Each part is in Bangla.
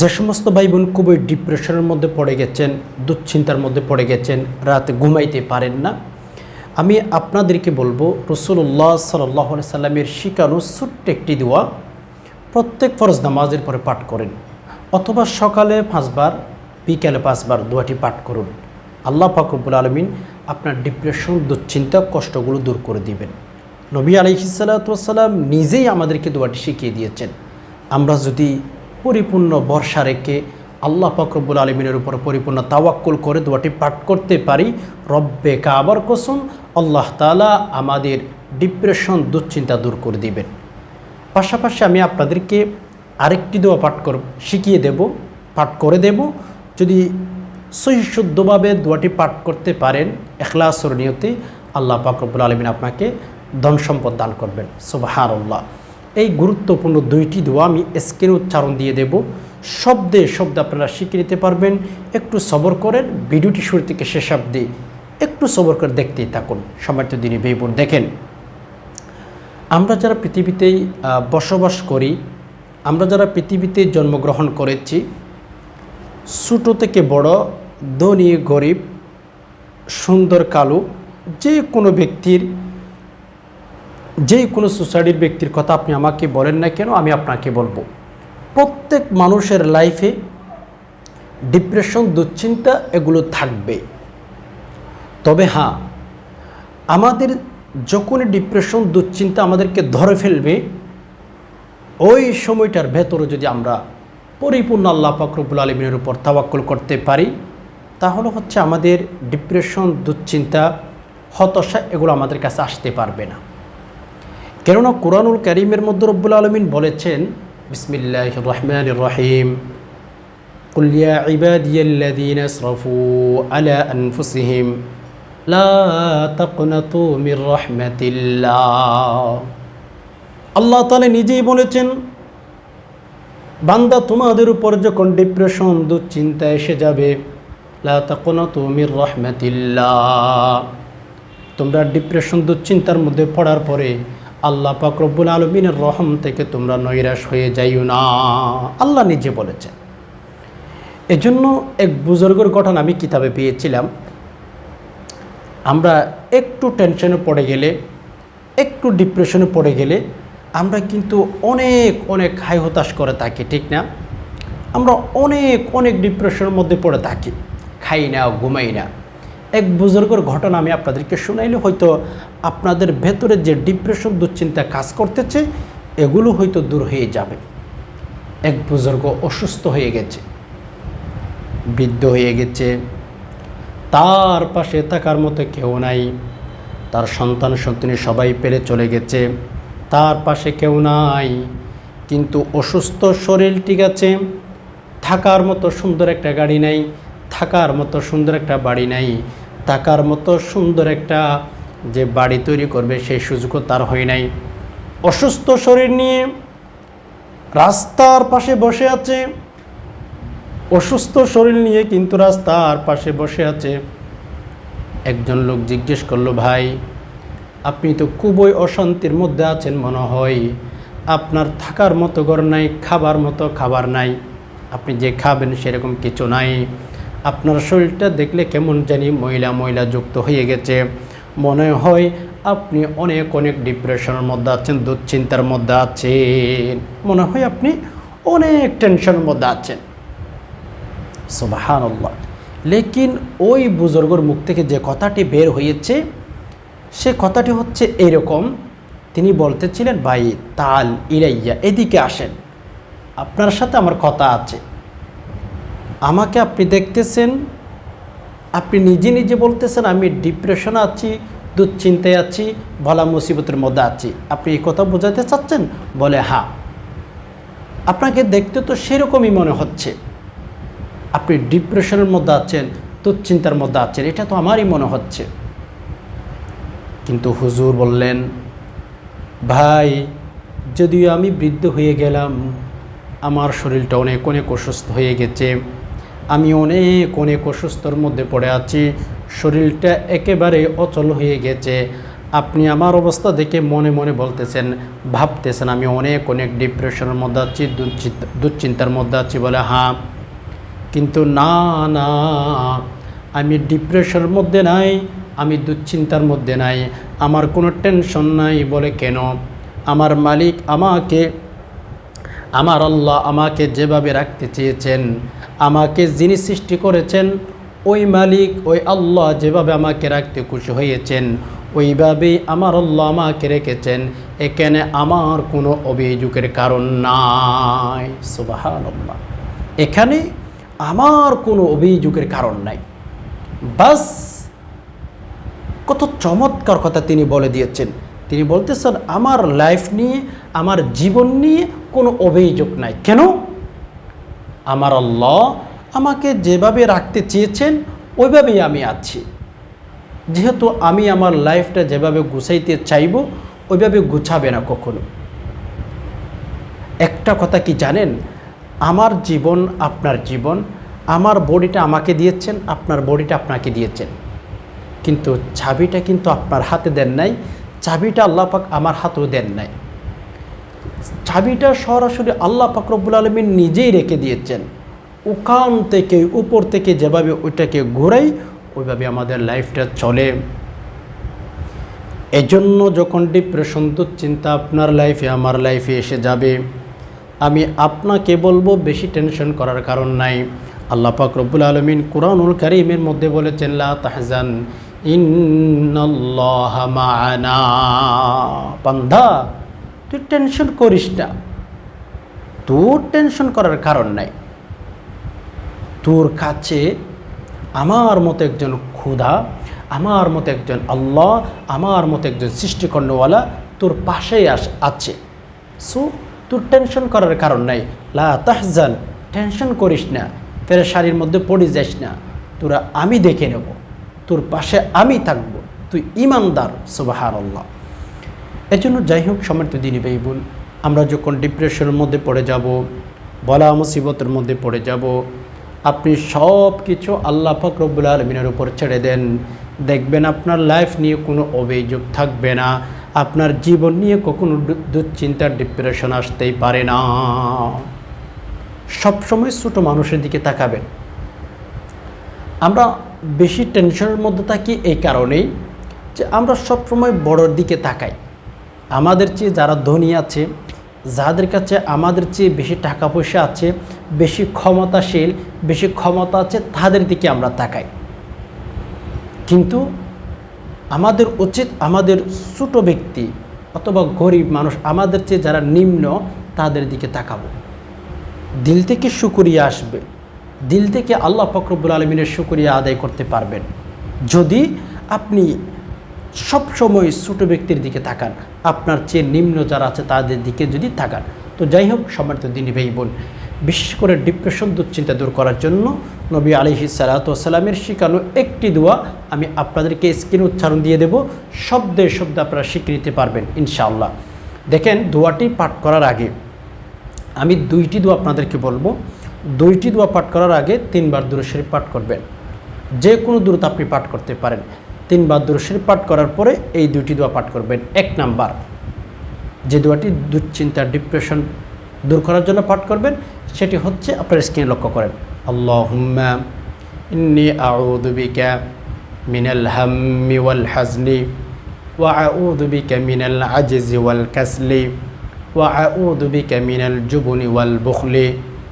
যে সমস্ত ভাই বোন খুবই ডিপ্রেশনের মধ্যে পড়ে গেছেন, দুশ্চিন্তার মধ্যে পড়ে গেছেন, রাতে ঘুমাইতে পারেন না। আমি আপনাদেরকে বলব রসুল্লাহ সাল্লাহ সাল্লামের শিকানো ছোট্ট একটি দোয়া প্রত্যেক ফরজ নামাজের পরে পাঠ করেন, অথবা সকালে পাঁচবার, বিকেলে পাঁচবার দোয়াটি পাঠ করুন। আল্লাহ ফাকরবুল আলমিন আপনার ডিপ্রেশন, দুশ্চিন্তা, কষ্টগুলো দূর করে দিবেন। নবী আলহিসাল্লাম নিজেই আমাদেরকে দোয়াটি শিখিয়ে দিয়েছেন। আমরা যদি পরিপূর্ণ বর্ষা রেখে আল্লাহ ফাকরবুল আলমিনের উপর পরিপূর্ণ তাওয়াক্কুল করে দোয়াটি পাঠ করতে পারি। রব্বে কাবার কসম, আল্লাহ তালা আমাদের ডিপ্রেশন, দুশ্চিন্তা দূর করে দিবেন। পাশাপাশি আমি আপনাদেরকে আরেকটি দোয়া পাঠ কর, শিখিয়ে দেব, পাঠ করে দেব। যদি সহি শুদ্ধভাবে দোয়াটি পাঠ করতে পারেন, এখলাসর নিয়তে আল্লাহ পাকরবুল আলমিন আপনাকে ধন সম্পদ দান করবেন। সুবাহার আল্লাহ এই গুরুত্বপূর্ণ দুইটি দোয়া আমি স্ক্রিনে উচ্চারণ দিয়ে দেব। শব্দে শব্দ আপনারা শিখে নিতে পারবেন। একটু সবর করেন, ভিডিওটি শুরু থেকে শেষ অব্দি একটু সবর করে দেখতেই থাকুন। সম্মানিত দিনী বেবুর দেখেন, আমরা যারা পৃথিবীতেই বসবাস করি, আমরা যারা পৃথিবীতে জন্মগ্রহণ করেছি, ছোটো থেকে বড়, ধনী, গরিব, সুন্দর কালো, যে কোনো ব্যক্তির যে কোনো সোসাইটির ব্যক্তির কথা আপনি আমাকে বলেন না কেন, আমি আপনাকে বলব। প্রত্যেক মানুষের লাইফে ডিপ্রেশন দুশ্চিন্তা এগুলো থাকবে। তবে হ্যাঁ আমাদের যখনই ডিপ্রেশন দুশ্চিন্তা আমাদেরকে ধরে ফেলবে, ওই সময়টার ভেতরে যদি আমরা পরিপূর্ণ আল্লাহ ফাকরবুল আলমিনের উপর তাওয়াক্কুল করতে পারি, তাহলে হচ্ছে আমাদের ডিপ্রেশন দুশ্চিন্তা, হতাশা এগুলো আমাদের কাছে আসতে পারবে না। কেননা কোরআনুল করিমের মধ্যে রব্বুল আলমিন বলেছেন বিসমিল্লাহ রহমান রহিম قل يا عبادي الذين اسرفوا على أنفسهم لا تقنطوا من رحمة الله আল্লাহ তালা নিজেই বলেছেন বান্দা তোমাদের উপর যখন ডিপ্রেশন দুশ্চিন্তা এসে যাবে লা তাকুনাতু মির রহমাতিল্লাহ তোমরা ডিপ্রেশন দুশ্চিন্তার মধ্যে পড়ার পরে আল্লাহ পাক রব্বুল আলমিনের রহম থেকে তোমরা নৈরাশ হয়ে যাইও না। আল্লাহ নিজে বলেছেন। এজন্য এক বুজুর্গর ঘটনা আমি কিতাবে পেয়েছিলাম। আমরা একটু টেনশনে পড়ে গেলে, একটু ডিপ্রেশনে পড়ে গেলে আমরা কিন্তু অনেক অনেক হাই হতাশ করে থাকি, ঠিক না? আমরা অনেক অনেক ডিপ্রেশনের মধ্যে পড়ে থাকি। খাই না, ঘুমাই না। এক বুজুর্গর ঘটনা আমি আপনাদেরকে শুনাইলে হয়তো আপনাদের ভেতরে যে ডিপ্রেশন দুশ্চিন্তা কাজ করতেছে, এগুলো হয়তো দূর হয়ে যাবে। এক বুজুর্গ অসুস্থ হয়ে গেছে, বৃদ্ধ হয়ে গেছে, তার পাশে থাকার মতো কেউ নাই, তার সন্তান সন্তানী সবাই পেরে চলে গেছে, তার পাশে কেউ নাই, কিন্তু অসুস্থ শরীর ঠিক আছে, থাকার মতো সুন্দর একটা গাড়ি নাই, থাকার মতো সুন্দর একটা বাড়ি নাই থাকার মতো সুন্দর একটা যে বাড়ি তৈরি করবে, সেই সুযোগও তার হয় নাই। অসুস্থ শরীর নিয়ে রাস্তার পাশে বসে আছে। অসুস্থ শরীর নিয়ে কিন্তু রাস্তার পাশে বসে আছে। একজন লোক জিজ্ঞেস করল, ভাই, আপনি তো খুবই অশান্তির মধ্যে আছেন মনে হয়। আপনার থাকার মতো ঘর নাই, খাবার মতো খাবার নাই। আপনি যে খাবেন সেরকম কিছু নাই। আপনার শরীরটা দেখলে কেমন জানি মহিলা মহিলা যুক্ত হয়ে গেছে। মনে হয় আপনি অনেক অনেক ডিপ্রেশনের মধ্যে আছেন, দুশ্চিন্তার মধ্যে আছেন। মনে হয় আপনি অনেক টেনশনের মধ্যে আছেন। সুবাহান লেকিন ওই বুজুর্গর মুখ থেকে যে কথাটি বের হয়েছে, সে কথাটি হচ্ছে এরকম। তিনি বলতেছিলেন, ভাই, তাল ইরাইয়া এদিকে আসেন। আপনার সাথে আমার কথা আছে। আমাকে আপনি দেখতেছেন, আপনি নিজে নিজে বলতেছেন, আমি ডিপ্রেশনে আছি, দুশ্চিন্তায় আছি, ভলা মুসিবতের মধ্যে আছি। আপনি এই কথা বোঝাতে চাচ্ছেন? বলে হ্যাঁ আপনাকে দেখতে তো সেরকমই মনে হচ্ছে। আপনি ডিপ্রেশনের মধ্যে আছেন, দুশ্চিন্তার মধ্যে আছেন, এটা তো আমারই মনে হচ্ছে। কিন্তু হুজুর বললেন, ভাই, যদিও আমি বৃদ্ধ হয়ে গেলাম, আমার শরীরটা অনেক অনেক অসুস্থ হয়ে গেছে আমি অনেক অনেক অসুস্থর মধ্যে পড়ে আছি। শরীরটা একেবারে অচল হয়ে গেছে। আপনি আমার অবস্থা দেখে মনে মনে বলতেছেন, ভাবতেছেন, আমি অনেক অনেক ডিপ্রেশনের মধ্যে আছি, দুশ্চিন্তা, দুশ্চিন্তার মধ্যে আছি বলে হ্যাঁ। কিন্তু না না, আমি ডিপ্রেশনের মধ্যে নাই, আমি দুশ্চিন্তার মধ্যে নাই। আমার কোনো টেনশন নাই বলে কেন? আমার মালিক আমাকে আমার আল্লাহ আমাকে যেভাবে রাখতে চেয়েছেন, আমাকে যিনি সৃষ্টি করেছেন, ওই মালিক, ওই আল্লাহ যেভাবে আমাকে রাখতে খুশি হয়েছেন, ওইভাবেই আমার আল্লাহ আমাকে রেখেছেন। এখানে আমার কোনো অভিযোগের কারণ নাই। সুবাহান আল্লাহ এখানে আমার কোনো অভিযোগের কারণ নাই। বাস, কত চমৎকার কথা তিনি বলে দিয়েছেন। তিনি বলতেছেন, আমার লাইফ নিয়ে, আমার জীবন নিয়ে কোনো অভিযোগ নাই। কেন? আমার আল্লাহ আমাকে যেভাবে রাখতে চেয়েছেন, ওইভাবেই আমি আছি। যেহেতু আমি আমার লাইফটা যেভাবে গুছাইতে চাইব, ওইভাবে গুছাবে না কখনো। একটা কথা কি জানেন? আমার জীবন আপনার জীবন। আমার বডিটা আমাকে দিয়েছেন, আপনার বডিটা আপনাকে দিয়েছেন। কিন্তু চাবিটা কিন্তু আপনার হাতে দেন নাই। চাবিটা আল্লাহ পাক আমার হাতেও দেন নাই। চাবিটা সরাসরি আল্লাহ পাক রব্বুল আলমিন নিজেই রেখে দিয়েছেন। ওখান থেকে, উপর থেকে যেভাবে ওইটাকে ঘোরাই, ওইভাবে আমাদের লাইফটা চলে। এজন্য যখন ডিপ্রেশন দুশ্চিন্তা আপনার লাইফে আমার লাইফে এসে যাবে, আমি আপনাকে বলব বেশি টেনশন করার কারণ নাই। আল্লাহ পাক রব্বুল আলমিন কোরআনুল কারিমের মধ্যে বলেছেন, লা তাহজান মা'ানা। তুই টেনশন করিস না। তোর টেনশন করার কারণ নাই। তোর কাছে আমার মতো একজন ক্ষুধা আমার মতো একজন আল্লাহ, আমার মতো একজন সৃষ্টিকর্ণওয়ালা তোর পাশেই আস আছে। সো, তোর টেনশন করার কারণ নাই। লা তাহজান, টেনশন করিস না। শাড়ির মধ্যে পড়ে যাস না। তোরা আমি দেখে নেব। তোর পাশে আমি থাকব। তুই ইমানদার সুবাহার আল্লাহ এই জন্য যাই হোক সমর্থ দিনী ভাই বোন, আমরা যখন ডিপ্রেশনের মধ্যে পড়ে যাব, বলা মুসিবতের মধ্যে পড়ে যাব, আপনি সব কিছু আল্লাহ ফকরবুল আলমিনের উপর ছেড়ে দেন। দেখবেন আপনার লাইফ নিয়ে কোনো অভিযোগ থাকবে না, আপনার জীবন নিয়ে কখনো দুশ্চিন্তার ডিপ্রেশন আসতেই পারে না। সবসময় ছোটো মানুষের দিকে তাকাবেন। আমরা বেশি টেনশনের মধ্যে থাকি এই কারণেই যে আমরা সবসময় বড়োর দিকে তাকাই। আমাদের চেয়ে যারা ধনী আছে, যাদের কাছে আমাদের চেয়ে বেশি টাকা পয়সা আছে, বেশি ক্ষমতাশীল, বেশি ক্ষমতা আছে, তাদের দিকে আমরা তাকাই। কিন্তু আমাদের উচিত আমাদের ছোটো ব্যক্তি অথবা গরিব মানুষ আমাদের চেয়ে যারা নিম্ন তাদের দিকে তাকাবো। দিল থেকে শুকুরিয়া আসবে। দিল থেকে আল্লাহ ফকরবুল আলমিনের শুকুরিয়া আদায় করতে পারবেন। যদি আপনি সব সময় ছোটো ব্যক্তির দিকে তাকান, আপনার চেয়ে নিম্ন যারা আছে তাদের দিকে যদি তাকান, তো যাই হোক, সম্মানিত দিনী ভাই বোন, বিশেষ করে ডিপ্রেশন দুশ্চিন্তা দূর করার জন্য নবী আলিহি সালাতামের শিখানো একটি দোয়া আমি আপনাদেরকে স্ক্রিন উচ্চারণ দিয়ে দেব। শব্দে শব্দে আপনারা শিখে নিতে পারবেন, ইনশাআল্লাহ। দেখেন, দোয়াটি পাঠ করার আগে আমি দুইটি দোয়া আপনাদেরকে বলব। দুইটি দোয়া পাঠ করার আগে তিনবার দূরশরীফ পাঠ করবেন। যে কোনো দূরত আপনি পাঠ করতে পারেন। তিনবার দূরশরীফ পাঠ করার পরে এই দুইটি দোয়া পাঠ করবেন। এক নাম্বার, যে দোয়াটি দুশ্চিন্তা, ডিপ্রেশন দূর করার জন্য পাঠ করবেন, সেটি হচ্ছে আপনার স্ক্রিনে লক্ষ্য করেন। আল্লাহুম্মা ইন্নি আউযু বিকা মিনাল হাম্মি ওয়াল হাজনি ওয়া আউযু বিকা মিনাল আজজি ওয়াল কাসলি ওয়া আউযু বিকা মিনাল জুবনি ওয়াল বুখলি।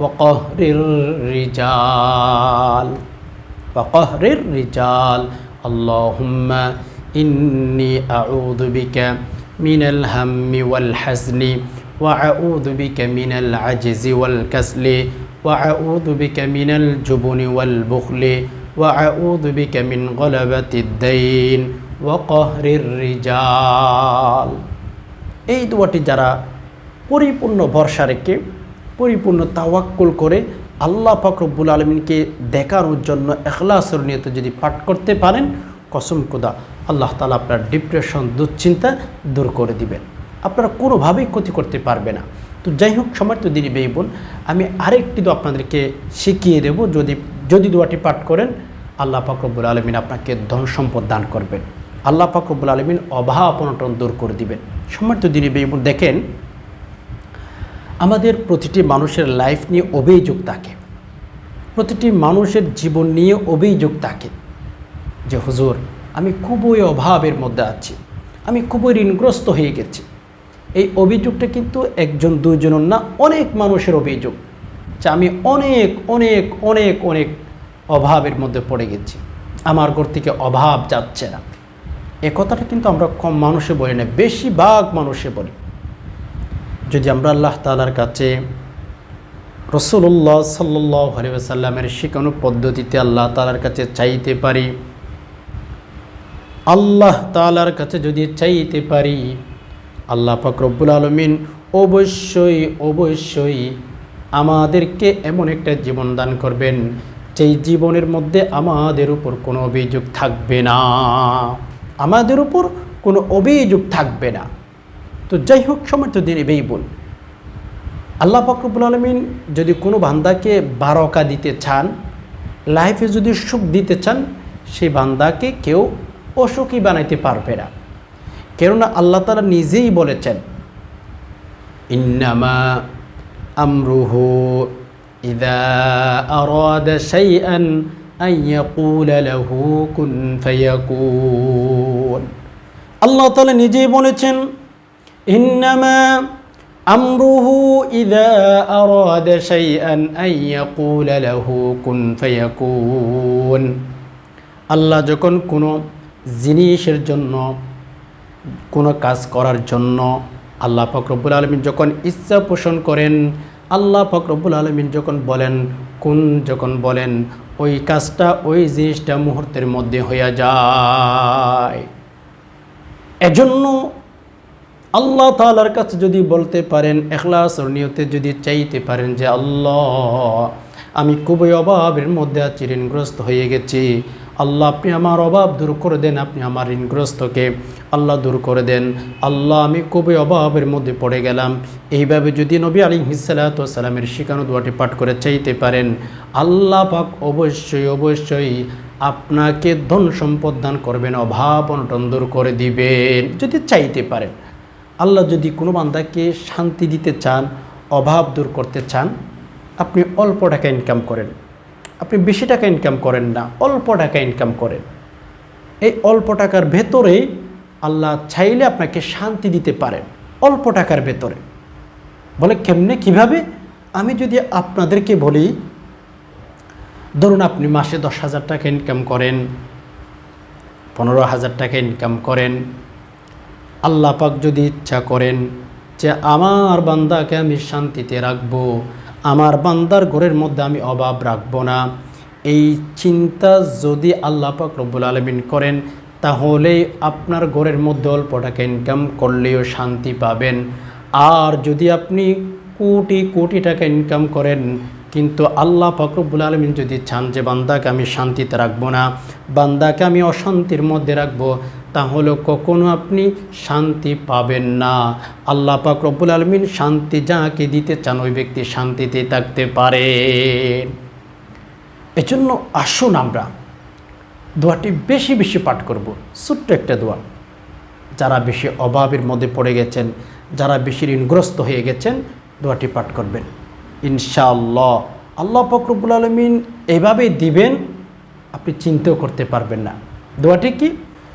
وقهر الرجال وقهر الرجال اللهم إني أعوذ بك من الهم والحزن وأعوذ بك من العجز والكسل وأعوذ بك من الجبن والبخل وأعوذ بك من غلبة الدين وقهر الرجال এই দোয়াটি যারা পরিপূর্ণ ভরসা রেখে পরিপূর্ণ তাওয়াক্কুল করে আল্লাহ ফাকরবুল আলমিনকে দেখানোর জন্য এখলাসর নিয়ত যদি পাঠ করতে পারেন, কসম কোদা আল্লাহ তালা আপনার ডিপ্রেশন দুশ্চিন্তা দূর করে দিবেন আপনারা কোনোভাবেই ক্ষতি করতে পারবে না। তো যাই হোক, সময় তো দিনই বেই বোন আমি আরেকটি দোয়া আপনাদেরকে শিখিয়ে দেব। যদি যদি দোয়াটি পাঠ করেন, আল্লাহ ফাকরবুল আলমিন আপনাকে ধন সম্পদ দান করবেন। আল্লাহ ফাকরবুল আলমিন অভাব অনটন দূর করে দিবেন। সময় তো দিনই বেই বোন দেখেন আমাদের প্রতিটি মানুষের লাইফ নিয়ে অভিযোগ থাকে। প্রতিটি মানুষের জীবন নিয়ে অভিযোগ থাকে যে, হুজুর, আমি খুবই অভাবের মধ্যে আছি। আমি খুবই ঋণগ্রস্ত হয়ে গেছি। এই অভিযোগটা কিন্তু একজন দুজনের না, অনেক মানুষের অভিযোগ যে, আমি অনেক অনেক অনেক অনেক অভাবের মধ্যে পড়ে গেছি। আমার ঘর থেকে অভাব যাচ্ছে না। এ কথাটা কিন্তু আমরা কম মানুষে বলি না, বেশিরভাগ মানুষে বলি। যদি আমরা আল্লাহ তালার কাছে রসুল্লাহ সাল্লাহ সাল্লামের শেখানো পদ্ধতিতে আল্লাহ তালার কাছে চাইতে পারি, আল্লাহ তালার কাছে যদি চাইতে পারি, আল্লাহ ফকরবুল আলমিন অবশ্যই অবশ্যই আমাদেরকে এমন একটা জীবন দান করবেন, যেই জীবনের মধ্যে আমাদের উপর কোনো অভিযোগ থাকবে না। আমাদের উপর কোনো অভিযোগ থাকবে না। তো যাই হোক সময় তো দিন এবেই বোন আল্লাহ ফকরবুল আলমিন যদি কোনো বান্দাকে বারকা দিতে চান, লাইফে যদি সুখ দিতে চান সেই বান্দাকে কেউ অসুখী বানাইতে পারবে না। কেননা আল্লাহ তালা নিজেই বলেছেন, ইন্নামা আমরুহু ইদা আল্লাহ তাআলা নিজেই বলেছেন ইন্নামা আমরুহু ইদা আরাদ শাইআন আন ইয়াকুলা লাহু কুন ফায়াকুন আল্লাহ যখন কোনো জিনিসের জন্য, কোনো কাজ করার জন্য আল্লাহ ফকরবুল আলমিন যখন ইচ্ছা পোষণ করেন, আল্লাহ ফকরবুল আলমিন যখন বলেন, কোন যখন বলেন, ওই কাজটা, ওই জিনিসটা মুহূর্তের মধ্যে হইয়া যায়। এজন্য আল্লাহ তালার কাছে যদি বলতে পারেন এখলাস নিয়তে যদি চাইতে পারেন যে, আল্লাহ, আমি খুবই অভাবের মধ্যে আছি, ঋণগ্রস্ত হয়ে গেছি। আল্লাহ, আপনি আমার অভাব দূর করে দেন, আপনি আমার ঋণগ্রস্তকে আল্লাহ দূর করে দেন। আল্লাহ, আমি খুবই অভাবের মধ্যে পড়ে গেলাম। এইভাবে যদি নবী আলী হিসালাতামের শিখানো দোয়াটি পাঠ করে চাইতে পারেন, আল্লাহ পাক অবশ্যই অবশ্যই আপনাকে ধন সম্পদ দান করবেন, অভাব অনটন দূর করে দিবেন, যদি চাইতে পারেন। আল্লাহ যদি কোনো বান্দাকে শান্তি দিতে চান, অভাব দূর করতে চান, আপনি অল্প টাকা ইনকাম করেন। আপনি বেশি টাকা ইনকাম করেন না, অল্প টাকা ইনকাম করেন। এই অল্প টাকার ভেতরে আল্লাহ চাইলে আপনাকে শান্তি দিতে পারেন, অল্প টাকার ভেতরে। বলে কেমনে, কীভাবে? আমি যদি আপনাদেরকে বলি, ধরুন আপনি মাসে দশ হাজার টাকা ইনকাম করেন, পনেরো হাজার টাকা ইনকাম করেন আল্লাহ পাক যদি ইচ্ছা করেন যে আমার বান্দাকে আমি শান্তিতে রাখব, আমার বান্দার ঘরের মধ্যে আমি অভাব রাখব না, এই চিন্তা যদি আল্লাহ পাক রব্বুল আলমিন করেন তাহলে আপনার ঘরের মধ্যে অল্প টাকা ইনকাম করলেও শান্তি পাবেন। আর যদি আপনি কোটি কোটি টাকা ইনকাম করেন, কিন্তু আল্লাহ ফকরবুল আলমিন যদি চান যে বান্দাকে আমি শান্তিতে রাখব না, বান্দাকে আমি অশান্তির মধ্যে রাখব তাহলে কখনো আপনি শান্তি পাবেন না। আল্লাহ পাক রব্বুল আলমিন শান্তি যাকে দিতে চান ওই ব্যক্তি শান্তিতে থাকতে পারে। এজন্য আসুন আমরা দোয়াটি বেশি বেশি পাঠ করব, ছোট্ট একটা দোয়া। যারা বেশি অভাবের মধ্যে পড়ে গেছেন, যারা বেশি ঋণগ্রস্ত হয়ে গেছেন, দোয়াটি পাঠ করবেন। ইনশাআল্লাহ আল্লাহ ফকরবুল আলমিন এভাবে দিবেন, আপনি চিন্তাও করতে পারবেন না। দোয়াটি কি?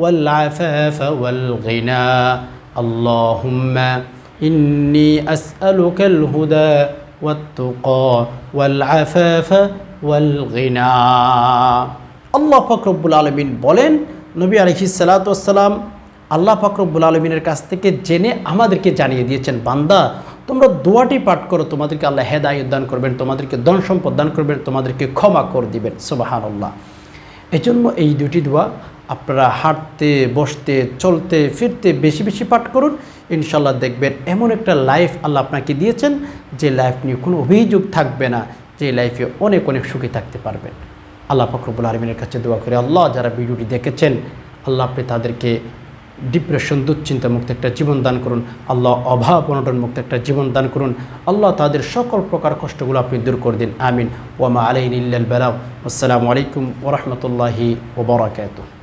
والعفاف والغنى আল্লাহুম্মা ইন্নি আসআলুকাল হুদা ওয়াত-তুকা ওয়াল আফাফা ওয়াল গিনা আল্লাহ ফকরবুল আলমিন বলেন নবী আলহিস সালাতাম আল্লাহ ফকরবুল আলমিনের কাছ থেকে জেনে আমাদেরকে জানিয়ে দিয়েছেন বান্দা তোমরা দোয়াটি পাঠ করো তোমাদেরকে আল্লাহ হেদায়ত দান করবেন তোমাদেরকে ধন সম্পদ দান করবেন তোমাদেরকে ক্ষমা করে দিবেন সুবাহান আল্লাহ এই জন্য এই দুটি দোয়া আপনারা হাঁটতে, বসতে, চলতে, ফিরতে বেশি বেশি পাঠ করুন। ইনশাল্লাহ দেখবেন এমন একটা লাইফ আল্লাহ আপনাকে দিয়েছেন, যে লাইফ নিয়ে কোনো অভিযোগ থাকবে না, যে লাইফে অনেক অনেক সুখী থাকতে পারবেন। আল্লাহ ফখরবুল আলমিনের কাছে দোয়া করে, আল্লাহ যারা ভিডিওটি দেখেছেন, আল্লাহ আপনি তাদেরকে ডিপ্রেশন দুশ্চিন্তা মুক্ত একটা জীবন দান করুন। আল্লাহ অভাব, অনটন মুক্ত একটা জীবন দান করুন। আল্লাহ তাদের সকল প্রকার কষ্টগুলো আপনি দূর করে দিন। আমিন। ওয়ামা আলাইন ইল্লাল বেলাম আসসালামু আলাইকুম ওরহমতুল্লাহি ওবরাকাতুহ